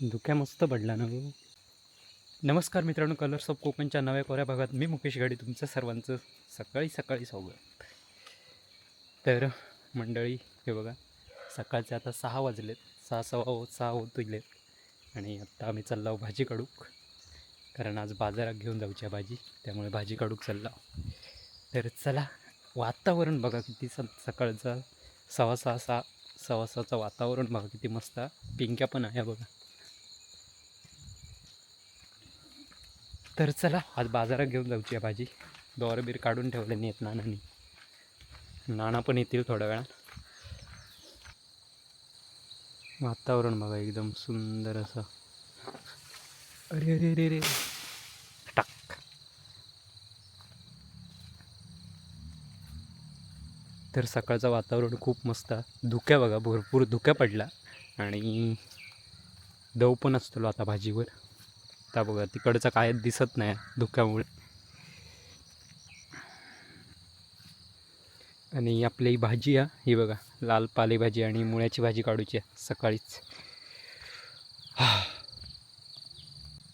धुक्या मस्त पडला ना नमस्कार मित्रांनो कलर्स ऑफ कोकणच्या नव्या कोऱ्या भागात मी मुकेश गाडी तुमचं सर्वांचं सकाळी सकाळी स्वागत. तर मंडळी हे बघा सकाळचे आता सहा वाजलेत सहा सव्वा हो-, सहा होत गेलेत. आणि आत्ता आम्ही चाललो भाजी काढूक कारण आज बाजारात घेऊन जाऊच्या भाजी त्यामुळे भाजी काढूक चाललो तर चला वातावरण बघा किती स सकाळचं सव्वा सहा सहा सव्वा सहाचं वातावरण बघा किती मस्त पिंक्या पण आहे बघा. तर चला आज बाजारात घेऊन जाऊची आहे भाजी. दोरबीर काढून ठेवले नाहीत नानांनी. नाना पण येतील थोड्या वेळात. वातावरण बघा एकदम सुंदर असं. अरे अरे अरे अरे. टाक. तर सकाळचं वातावरण खूप मस्त. धुक्या बघा भरपूर धुक्या पडला आणि दव पण असतो आता भाजीवर. आता बघा तिकडचं काय दिसत नाही धुक्यामुळे. आणि आपली भाजी आहे ही बघा लाल पालेभाजी आणि मुळ्याची भाजी काढूची आहे सकाळीच.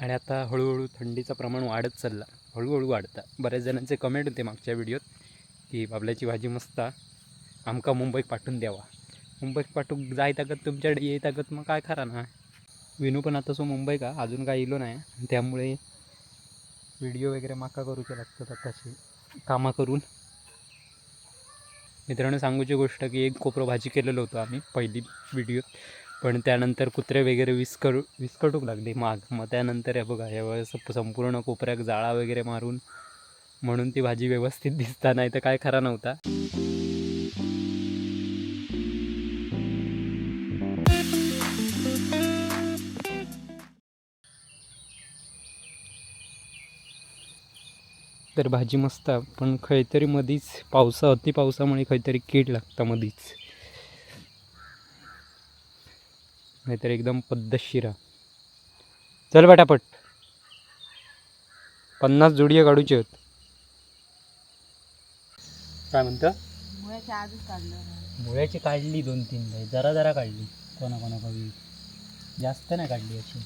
आणि आता हळूहळू थंडीचं प्रमाण वाढत चालला. हळूहळू वाढतं. बऱ्याच जणांचे कमेंट होते मागच्या व्हिडिओत की बाबल्याची भाजी मस्त आमका मुंबईत पाठवून द्यावा. मुंबईत पाठवून जाय ताकद तुमच्याकडे येई ताकद मग काय खरा ना? विनू पण आता सो मुंबई का? अजून काय इलो नाही. त्यामुळे व्हिडिओ वगैरे माका करूचे लागतात आताशी. कामं करून. मित्रांनो सांगूची गोष्ट की एक कोपरं भाजी केलेलं होतं आम्ही पहिली व्हिडिओत पण त्यानंतर कुत्रे वगैरे विस्करू विस्कटूक लागले माग. मग त्यानंतर हे बघा यावेळेस संपूर्ण कोपऱ्याक जाळा वगैरे मारून म्हणून ती भाजी व्यवस्थित दिसता नाही तर काय खरा नव्हता. तर भाजी मस्त आहे, पण खैतरी मधीच पावसा अति पावसामुळे खैतरी कीड लागतं मधीच. नाहीतर एकदम पद्धतशीर. चल बेटापट पन्नास जोडिया काढूचे आहेत. काय म्हणतं? मुळ्याच्या काढलं. मुळ्याची काढली दोन तीन जरा जरा काढली. कोणा कोणा कवी जास्त नाही काढली अशी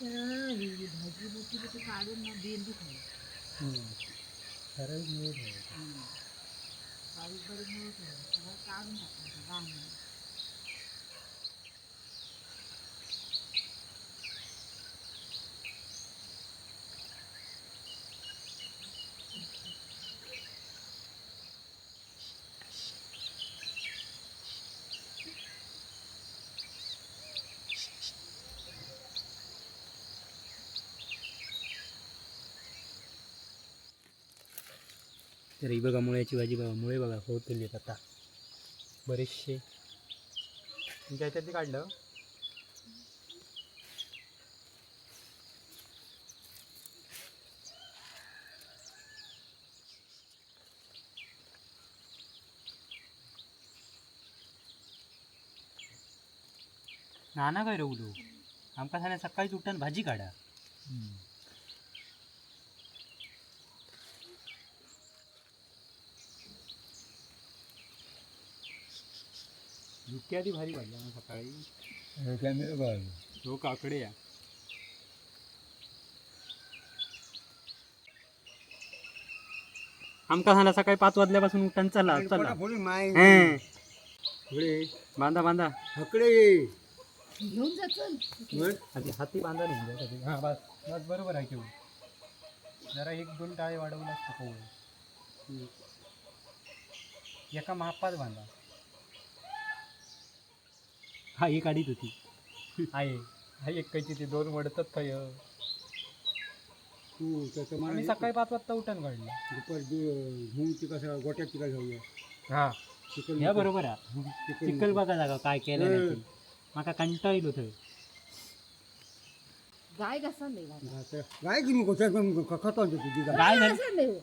तर ही मोठी काढून ना बेंदू खाऊ. खरंच बारीक बारीक मुळे ठेवा सगळं काढून टाकायचं रांग तर ही बघा मुळ्याची भाजी बघा मुळे बघा होतील आता. बरेचसे. तुमच्या ह्याच्यात काढलं? नाना काय रोवलो आमका सांगा सकाळीच उठताना भाजी काढा. आधी भारी वाढला ना सकाळी. तो काकडे या आमका झाला सकाळी पाच वाजल्यापासून उठताना चला चला. हं. बांधा बांधा. घेऊन जा चल. आधी हाती बांधा नाही हां बस. बस बरोबर आहे केवढं. जरा एक दोन टाळे वाढवू लागतं कोवळं एका मापात बांधा. हा एक अडीच होती. आहे. हा एक कायची ती दोन वडतात काय आम्ही सकाळी पाच वाजता उठण काढलं. गोट्याची काय जाऊया हा. चिकन या बरोबर आहे. चिखल बघा जागा काय केलं नाही ते. माका कंटाळील होतं. गाय कसं नाही घाला. गाय- गाय की मी कसं खतम तुझी गाय काय झालं कसं नाही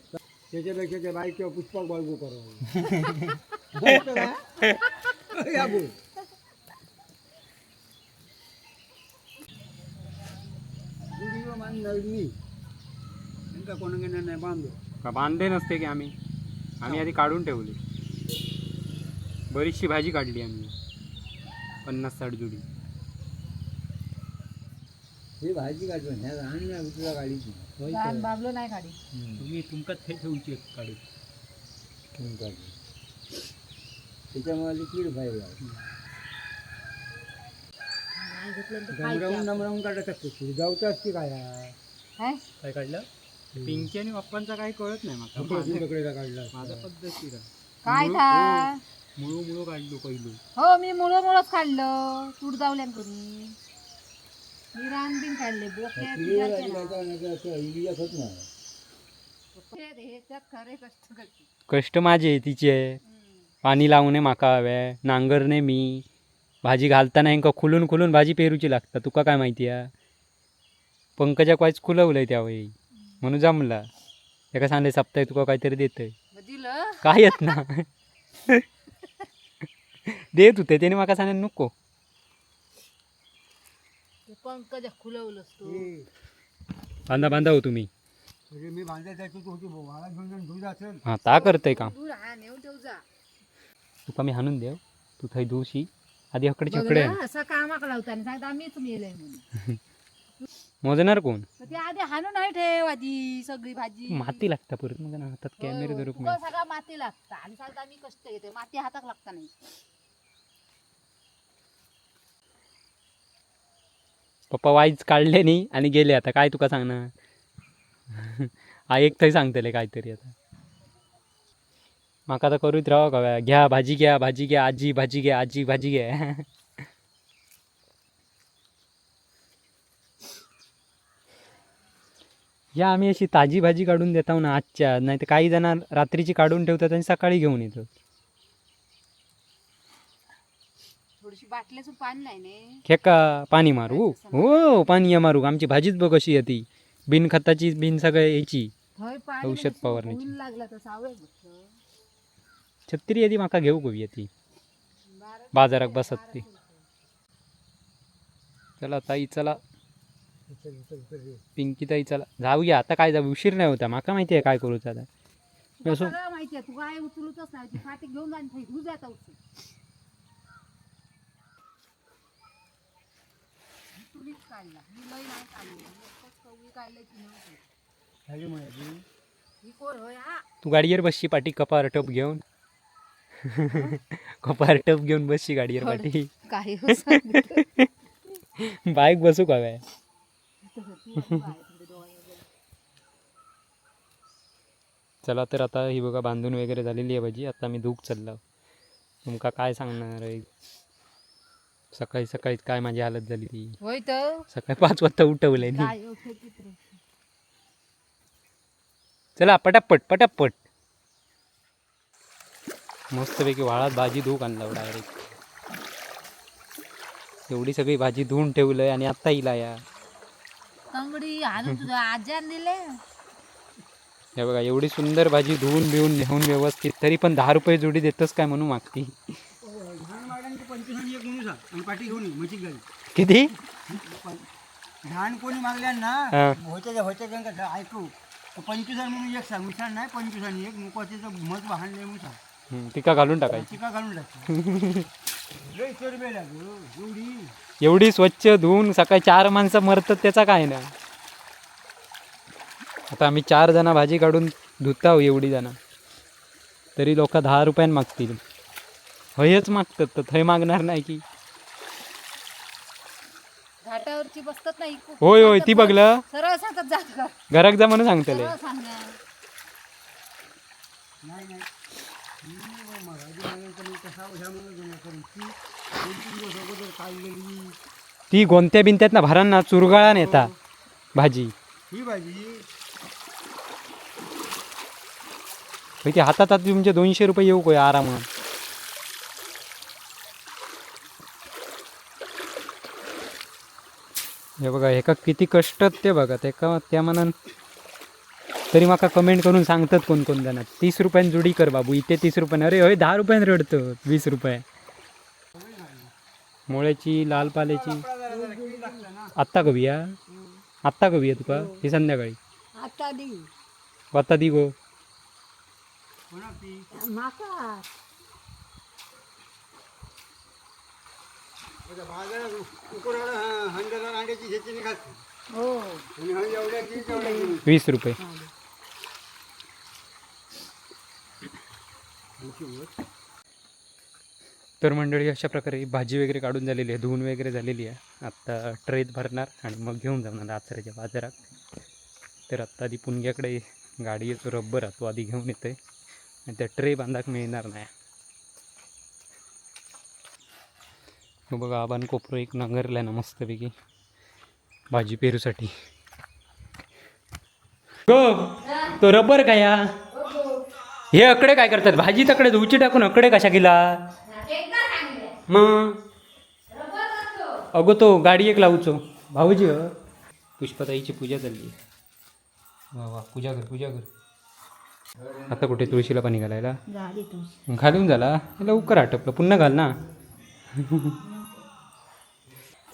त्याच्यापेक्षा त्या बाईच्या पुष्पक बाळगू करावं या बोल व्हिडिओ बांधणार मी त्यांचा कोणाकडे नाही बांधलो का बांधले नसते की आम्ही? आम्ही आधी काढून ठेवले. बरीचशी भाजी काढली आम्ही. पन्नास साठ जुडी. हे भाजी काढून ह्या तुझ्या गाडीची. लहान बाबलो नाही गाडी तुम्ही तुमका ते ठेवूची काढू. त्याच्यामुळे काय रमरवून ते नमरवून काढत असते जाऊचं असते काय काय? काय काढलं? पिंकी आणि पप्पांचा काही कळत नाही माका माझं- काढला. काय मुळू- था? मुळू मुळू काढलो पहिलो. हो मी मुळं मुळंच काढलं. तूर जावल्यान कोणी मी रानबीन काढले बोक्यात बियाच्या ना. हे- ह्याच्यात खरे कष्ट करते. कष्ट माझे तिचे. पाणी लावणे माका हवे. नांगरणे मी. भाजी घालताना हेंका खुलून खुलून भाजी पेरूची लागता तुका काय माहिती आहे पंकजाक वायच खुलवलंय त्यावेळी. म्हणून जमला. एका सांगले सप्ताह तुका काहीतरी देतय. मग दिलं? काय येत ना? देत होते त्याने माका सांगेन नको. ते पंकजा खुलवलंस तू. बांधा बांधा हो तुम्ही. मी हा ता करतय काम. हा तुका मी हाणून देव. तू थंय धुशी आधी छकडे ना, असं कामाक लावताना सांगता मीच मेलय म्हणून. मोजणार कोण? मग ते आधी हाणून नाही ठेव आधी सगळी भाजी. माती लागता परत मग ना हातात कॅमेरे धरूक तुका सगळा माती लागता. आणि सांगता मी कष्ट घेते माती हाताक लागता नाही. पप्पा वाईच काढले नाही आणि गेले आता. काय तुका सांगणार? हा एक थंय सांगतले काहीतरी आता. माका आता करूच राहा का घ्या भाजी घ्या भाजी घ्या आजी भाजी घ्या आजी भाजी घ्या. या आम्ही अशी ताजी भाजी काढून देतो ना आजच्या. नाही तर काही जण रात्रीची काढून ठेवतात आणि सकाळी घेऊन येतात. ने? खेका पाणी मारू. हो पाणी या मारू. आमची भाजीच बघ कशी येते. बिन खताची बिन सगळं याची औषध म्हणजे फवारणीची. ऊन लागला तर सावळ बघ छत्री येते माका घेऊ कवी येते बारा- बाजारात बसत ती. चला ताई चला. पिंकी ताई चला. जाऊया. आता काय जाऊ? उशीर नाही होता. माका माहिती आहे काय करूचं आता. तुला असं- सगळं माहितीये तू काय उचलतच नाही. ती फाटी घेऊन जाईन थंय तू जाता उचल तुम्हीच काढला. मी लई नाही काढली. मी एकटाच कवळी काढली की नव्हती. खाली म्हणायची. ही कोण? होय हा. तू गाडीवर बसशी पाठी कपार टप घेऊन. कपार टप घेऊन बसशी गाडीवर पाठी काही हो. बाईक बसू का काय. चला तर आता ही बघा बांधून वगैरे झालेली आहे भाजी. आता मी धूप चाललो. तुमका काय सांगणार आहे? सकाळी सकाळी काय माझी हालत झाली ती. होय तर? सकाळी पाच वाजता उठवलंय मी. काय हो, चला पटापट पटापट. मस्तपैकी वाळात भाजी धुवून आणला डायरेक्ट एवढी सगळी भाजी धुवून ठेवलंय आणि आत्ता हिला या. दिले हे बघा एवढी सुंदर भाजी धुवून बिवून नेऊन व्यवस्थित तरी पण दहा रुपये जोडी देतच काय म्हणून मागती? किती? धान कोणी मागल्या ना. होत्या ऐकू. पंचवीस म्हणून एक सांग विचार नाही पंचवीस आणि एक त्याचं मत वाहनले म्हणून सांग टिका घालून टाकायची. घालून चरबे लागो एवढी? एवढी स्वच्छ धुवून सकाळी चार माणसं मरतात त्याचा काय ना? आता आम्ही चार जणं भाजी काढून धुताव एवढी जणं. तरी लोक दहा रुपयान मागतील. हयच मागतात तर थंय मागणार नाही की. घाटावरची बसतात नाही होय होय ती बघलं. सरळ सांगतात जात का? घराक जा म्हणून सांगतले सरळ सांगा नाही नाही. ती गोंत्या बिंत्यात ना भरांना चुरगाळा नेता भाजी. ही भाजी ती हातात हात तुमचे दोनशे रुपये येऊ काय आरामात हे बघा एका किती कष्ट ते बघा तेका त्या मनान तरी माका कमेंट करून सांगतात कोण कोण जण. तीस रुपयान जुडी कर बाबू इथे तीस रुपयान. अरे होय दहा रुपयान रडतो वीस रुपये. मोळ्याची लाल पाल्याची. आत्ता करूया आत्ता करूया तुका? ही संध्याकाळी. आता दी. दी गो. माका. बाजारात हो. वीस रुपये. तर मंडळी अशा प्रकारे भाजी वगैरे काढून झालेली आहे धुवून वगैरे झालेली आहे. आत्ता ट्रेत भरणार आणि मग घेऊन जाणार आचऱ्याच्या बाजारात. तर आत्ता आधी पुणग्याकडे गाडी येतो रब्बर तो आधी घेऊन येतोय. आणि त्या ट्रे बांधाक मिळणार नाही. हो बघा आबान कोपरो एक नांगरलाय ना मस्तपैकी. भाजी पेरूसाठी. गो तो रबर काय या हे अकडे काय करतात? भाजी तकडे धुवची टाकून अकडे कशा गेला मग? अगो तो गाडी एक लावचो. भाऊजी पुष्पाताईची पूजा चालली. वा वा पूजा कर पूजा कर. आता कुठे तुळशीला पाणी घालायला? घालून झाला? लवकर आटपलं पुन्हा घाल ना.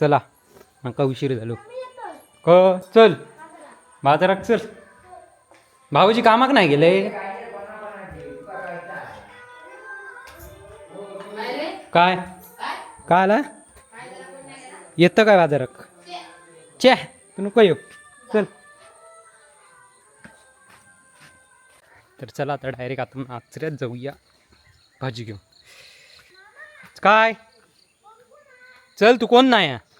चला नका उशीर झालो? क चल. बाजारात चल. भाऊजी कामाक नाही गेले. काय? काय आला? येतं काय बाजारात? चे तू नको येऊ. चल. तर चला आता डायरेक्ट आपण आचऱ्यात जाऊया. भाजी घेऊन. काय? चल तू कोण नाही आहे